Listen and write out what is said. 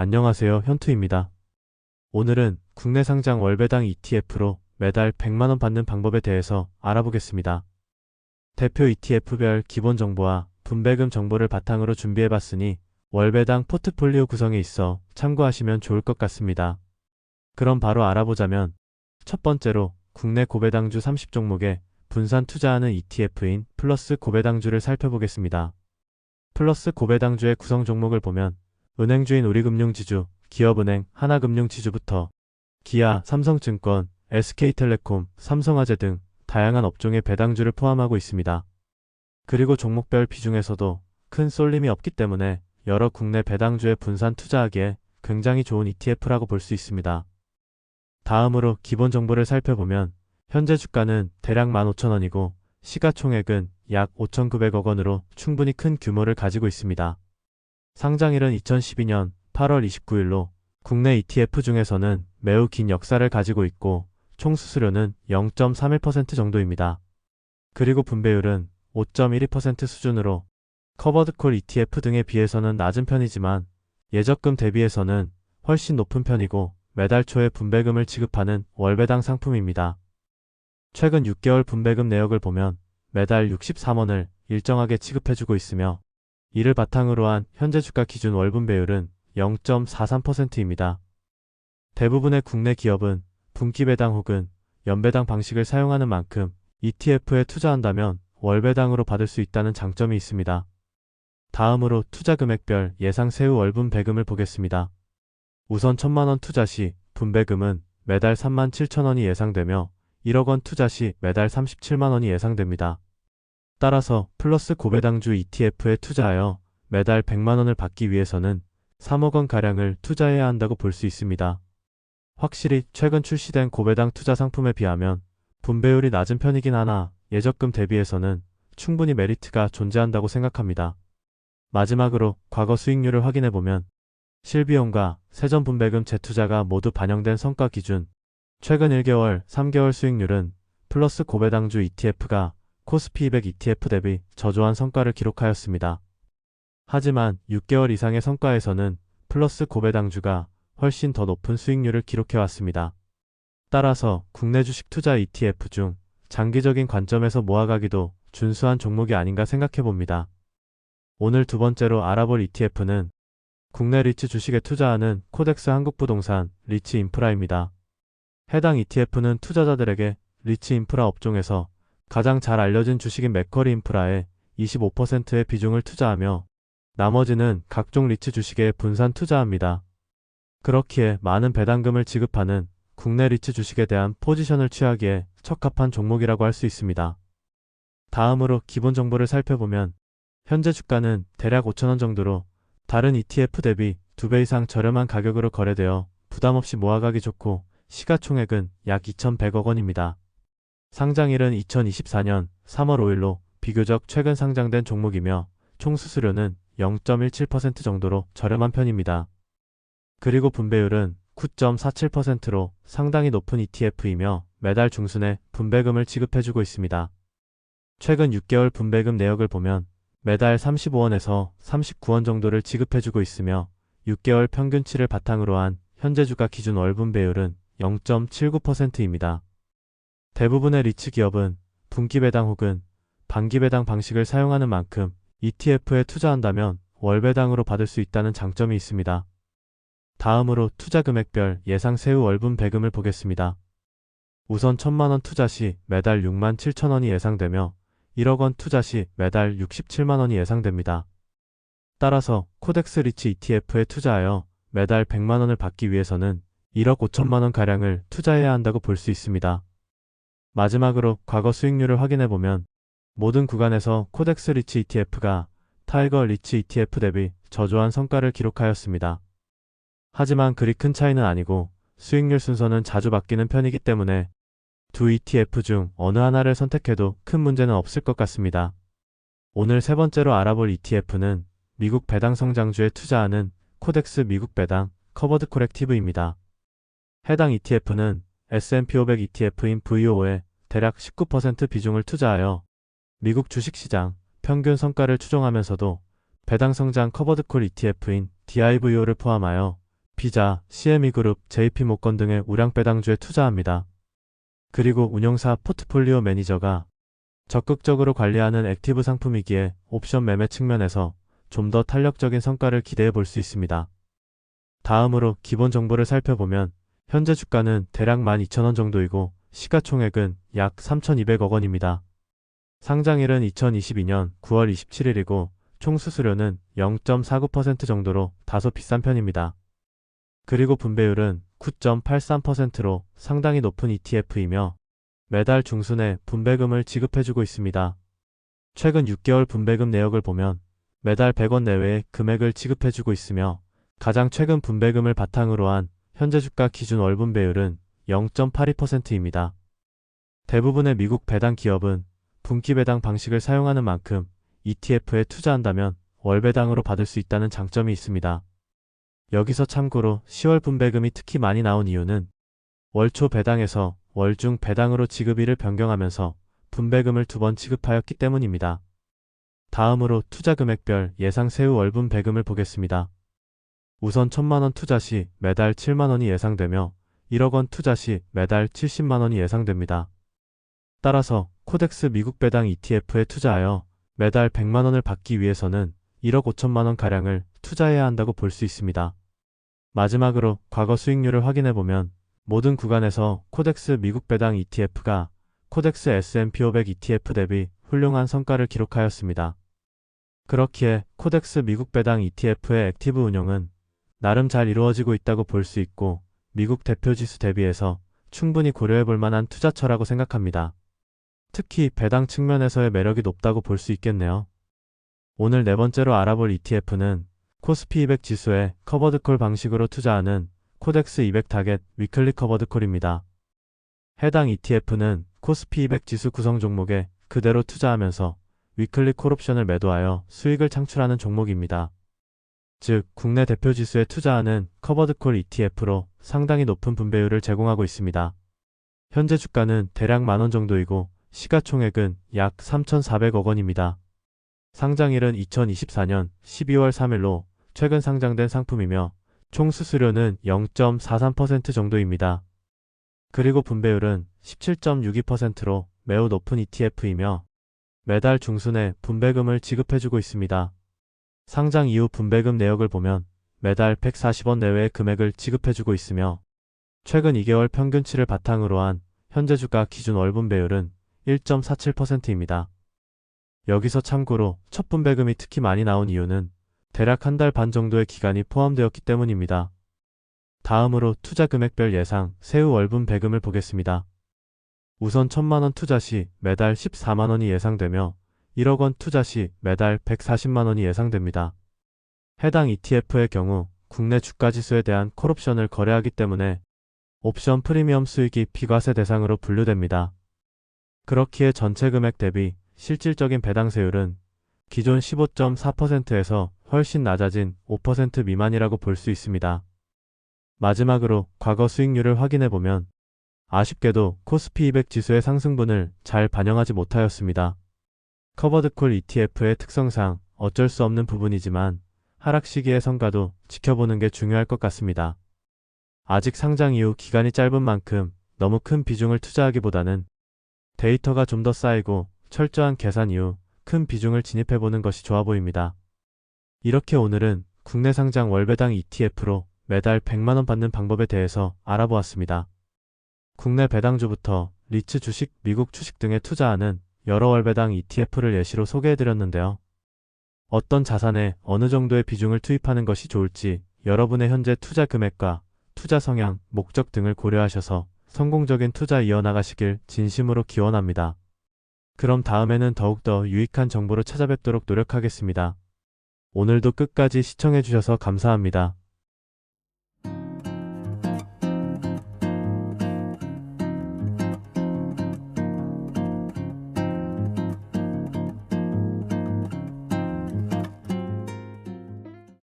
안녕하세요. 현투입니다. 오늘은 국내 상장 월배당 ETF로 매달 100만원 받는 방법에 대해서 알아보겠습니다. 대표 ETF별 기본 정보와 분배금 정보를 바탕으로 준비해봤으니 월배당 포트폴리오 구성에 있어 참고하시면 좋을 것 같습니다. 그럼 바로 알아보자면 첫 번째로 국내 고배당주 30종목에 분산 투자하는 ETF인 플러스 고배당주를 살펴보겠습니다. 플러스 고배당주의 구성 종목을 보면 은행주인 우리금융지주, 기업은행, 하나금융지주부터 기아, 삼성증권, SK텔레콤, 삼성화재 등 다양한 업종의 배당주를 포함하고 있습니다. 그리고 종목별 비중에서도 큰 쏠림이 없기 때문에 여러 국내 배당주에 분산 투자하기에 굉장히 좋은 ETF라고 볼 수 있습니다. 다음으로 기본 정보를 살펴보면 현재 주가는 대략 15,000원이고 시가총액은 약 5,900억 원으로 충분히 큰 규모를 가지고 있습니다. 상장일은 2012년 8월 29일로 국내 ETF 중에서는 매우 긴 역사를 가지고 있고 총 수수료는 0.31% 정도입니다. 그리고 분배율은 5.12% 수준으로 커버드콜 ETF 등에 비해서는 낮은 편이지만 예적금 대비해서는 훨씬 높은 편이고 매달 초에 분배금을 지급하는 월배당 상품입니다. 최근 6개월 분배금 내역을 보면 매달 63원을 일정하게 지급해주고 있으며 이를 바탕으로 한 현재 주가 기준 월분 배율은 0.43%입니다. 대부분의 국내 기업은 분기배당 혹은 연배당 방식을 사용하는 만큼 ETF에 투자한다면 월배당으로 받을 수 있다는 장점이 있습니다. 다음으로 투자 금액별 예상 세후 월분 배금을 보겠습니다. 우선 1000만원 투자 시 분배금은 매달 3만 7천원이 예상되며 1억 원 투자 시 매달 37만 원이 예상됩니다. 따라서 플러스 고배당주 ETF에 투자하여 매달 100만 원을 받기 위해서는 3억 원 가량을 투자해야 한다고 볼 수 있습니다. 확실히 최근 출시된 고배당 투자 상품에 비하면 분배율이 낮은 편이긴 하나 예적금 대비해서는 충분히 메리트가 존재한다고 생각합니다. 마지막으로 과거 수익률을 확인해 보면 실비용과 세전 분배금 재투자가 모두 반영된 성과 기준 최근 1개월, 3개월 수익률은 플러스 고배당주 ETF가 코스피 200 ETF 대비 저조한 성과를 기록하였습니다. 하지만 6개월 이상의 성과에서는 플러스 고배당주가 훨씬 더 높은 수익률을 기록해왔습니다. 따라서 국내 주식 투자 ETF 중 장기적인 관점에서 모아가기도 준수한 종목이 아닌가 생각해봅니다. 오늘 두 번째로 알아볼 ETF는 국내 리츠 주식에 투자하는 코덱스 한국부동산 리츠 인프라입니다. 해당 ETF는 투자자들에게 리츠 인프라 업종에서 가장 잘 알려진 주식인 맥커리 인프라에 25%의 비중을 투자하며 나머지는 각종 리츠 주식에 분산 투자합니다. 그렇기에 많은 배당금을 지급하는 국내 리츠 주식에 대한 포지션을 취하기에 적합한 종목이라고 할 수 있습니다. 다음으로 기본 정보를 살펴보면 현재 주가는 대략 5천원 정도로 다른 ETF 대비 2배 이상 저렴한 가격으로 거래되어 부담없이 모아가기 좋고 시가총액은 약 2,100억 원입니다. 상장일은 2024년 3월 5일로 비교적 최근 상장된 종목이며 총 수수료는 0.17% 정도로 저렴한 편입니다. 그리고 분배율은 9.47%로 상당히 높은 ETF이며 매달 중순에 분배금을 지급해주고 있습니다. 최근 6개월 분배금 내역을 보면 매달 35원에서 39원 정도를 지급해주고 있으며 6개월 평균치를 바탕으로 한 현재 주가 기준 월분배율은 0.79%입니다. 대부분의 리츠 기업은 분기배당 혹은 반기배당 방식을 사용하는 만큼 ETF에 투자한다면 월배당으로 받을 수 있다는 장점이 있습니다. 다음으로 투자 금액별 예상 세후 월분 배금을 보겠습니다. 우선 1000만원 투자 시 매달 6만 7천원이 예상되며 1억 원 투자 시 매달 67만원이 예상됩니다. 따라서 코덱스 리츠 ETF에 투자하여 매달 100만원을 받기 위해서는 1억 5천만원 가량을 투자해야 한다고 볼 수 있습니다. 마지막으로 과거 수익률을 확인해 보면 모든 구간에서 코덱스 리츠 ETF가 타이거 리츠 ETF 대비 저조한 성과를 기록하였습니다. 하지만 그리 큰 차이는 아니고 수익률 순서는 자주 바뀌는 편이기 때문에 두 ETF 중 어느 하나를 선택해도 큰 문제는 없을 것 같습니다. 오늘 세 번째로 알아볼 ETF는 미국 배당 성장주에 투자하는 코덱스 미국 배당 커버드 코렉티브입니다. 해당 ETF는 S&P 500 ETF인 VO에 대략 19% 비중을 투자하여 미국 주식시장 평균 성과를 추종하면서도 배당 성장 커버드콜 ETF인 DIVO를 포함하여 비자, CME 그룹, JP모건 등의 우량 배당주에 투자합니다. 그리고 운용사 포트폴리오 매니저가 적극적으로 관리하는 액티브 상품이기에 옵션 매매 측면에서 좀 더 탄력적인 성과를 기대해 볼 수 있습니다. 다음으로 기본 정보를 살펴보면 현재 주가는 대략 12,000원 정도이고 시가총액은 약 3,200억 원입니다. 상장일은 2022년 9월 27일이고 총 수수료는 0.49% 정도로 다소 비싼 편입니다. 그리고 분배율은 9.83%로 상당히 높은 ETF이며 매달 중순에 분배금을 지급해주고 있습니다. 최근 6개월 분배금 내역을 보면 매달 100원 내외의 금액을 지급해주고 있으며 가장 최근 분배금을 바탕으로 한 현재 주가 기준 월 분 배율은 0.82%입니다. 대부분의 미국 배당 기업은 분기 배당 방식을 사용하는 만큼 ETF에 투자한다면 월 배당으로 받을 수 있다는 장점이 있습니다. 여기서 참고로 10월 분배금이 특히 많이 나온 이유는 월초 배당에서 월중 배당으로 지급일을 변경하면서 분배금을 두 번 지급하였기 때문입니다. 다음으로 투자 금액별 예상 세후 월분 배금을 보겠습니다. 우선 1000만원 투자 시 매달 7만원이 예상되며 1억 원 투자 시 매달 70만원이 예상됩니다. 따라서 코덱스 미국 배당 ETF에 투자하여 매달 100만원을 받기 위해서는 1억 5천만원 가량을 투자해야 한다고 볼 수 있습니다. 마지막으로 과거 수익률을 확인해 보면 모든 구간에서 코덱스 미국 배당 ETF가 코덱스 S&P 500 ETF 대비 훌륭한 성과를 기록하였습니다. 그렇기에 코덱스 미국 배당 ETF의 액티브 운용은 나름 잘 이루어지고 있다고 볼 수 있고 미국 대표 지수 대비해서 충분히 고려해 볼 만한 투자처라고 생각합니다. 특히 배당 측면에서의 매력이 높다고 볼 수 있겠네요. 오늘 네 번째로 알아볼 ETF는 코스피 200 지수에 커버드콜 방식으로 투자하는 코덱스 200 타겟 위클리 커버드콜입니다. 해당 ETF는 코스피 200 지수 구성 종목에 그대로 투자하면서 위클리 콜옵션을 매도하여 수익을 창출하는 종목입니다. 즉, 국내 대표 지수에 투자하는 커버드콜 ETF로 상당히 높은 분배율을 제공하고 있습니다. 현재 주가는 대략 만원 정도이고 시가총액은 약 3,400억 원입니다. 상장일은 2024년 12월 3일로 최근 상장된 상품이며 총 수수료는 0.43% 정도입니다. 그리고 분배율은 17.62%로 매우 높은 ETF이며 매달 중순에 분배금을 지급해주고 있습니다. 상장 이후 분배금 내역을 보면 매달 140원 내외의 금액을 지급해주고 있으며 최근 2개월 평균치를 바탕으로 한 현재 주가 기준 월 분배율은 1.47%입니다. 여기서 참고로 첫 분배금이 특히 많이 나온 이유는 대략 한 달 반 정도의 기간이 포함되었기 때문입니다. 다음으로 투자 금액별 예상 세후 월분 배금을 보겠습니다. 우선 1000만원 투자 시 매달 14만원이 예상되며 1억 원 투자 시 매달 140만 원이 예상됩니다. 해당 ETF의 경우 국내 주가 지수에 대한 콜옵션을 거래하기 때문에 옵션 프리미엄 수익이 비과세 대상으로 분류됩니다. 그렇기에 전체 금액 대비 실질적인 배당세율은 기존 15.4%에서 훨씬 낮아진 5% 미만이라고 볼 수 있습니다. 마지막으로 과거 수익률을 확인해 보면 아쉽게도 코스피 200 지수의 상승분을 잘 반영하지 못하였습니다. 커버드콜 ETF의 특성상 어쩔 수 없는 부분이지만 하락 시기의 성과도 지켜보는 게 중요할 것 같습니다. 아직 상장 이후 기간이 짧은 만큼 너무 큰 비중을 투자하기보다는 데이터가 좀 더 쌓이고 철저한 계산 이후 큰 비중을 진입해보는 것이 좋아 보입니다. 이렇게 오늘은 국내 상장 월배당 ETF로 매달 100만원 받는 방법에 대해서 알아보았습니다. 국내 배당주부터 리츠 주식, 미국 주식 등에 투자하는 여러 월배당 ETF를 예시로 소개해드렸는데요. 어떤 자산에 어느 정도의 비중을 투입하는 것이 좋을지 여러분의 현재 투자 금액과 투자 성향, 목적 등을 고려하셔서 성공적인 투자 이어나가시길 진심으로 기원합니다. 그럼 다음에는 더욱더 유익한 정보로 찾아뵙도록 노력하겠습니다. 오늘도 끝까지 시청해주셔서 감사합니다.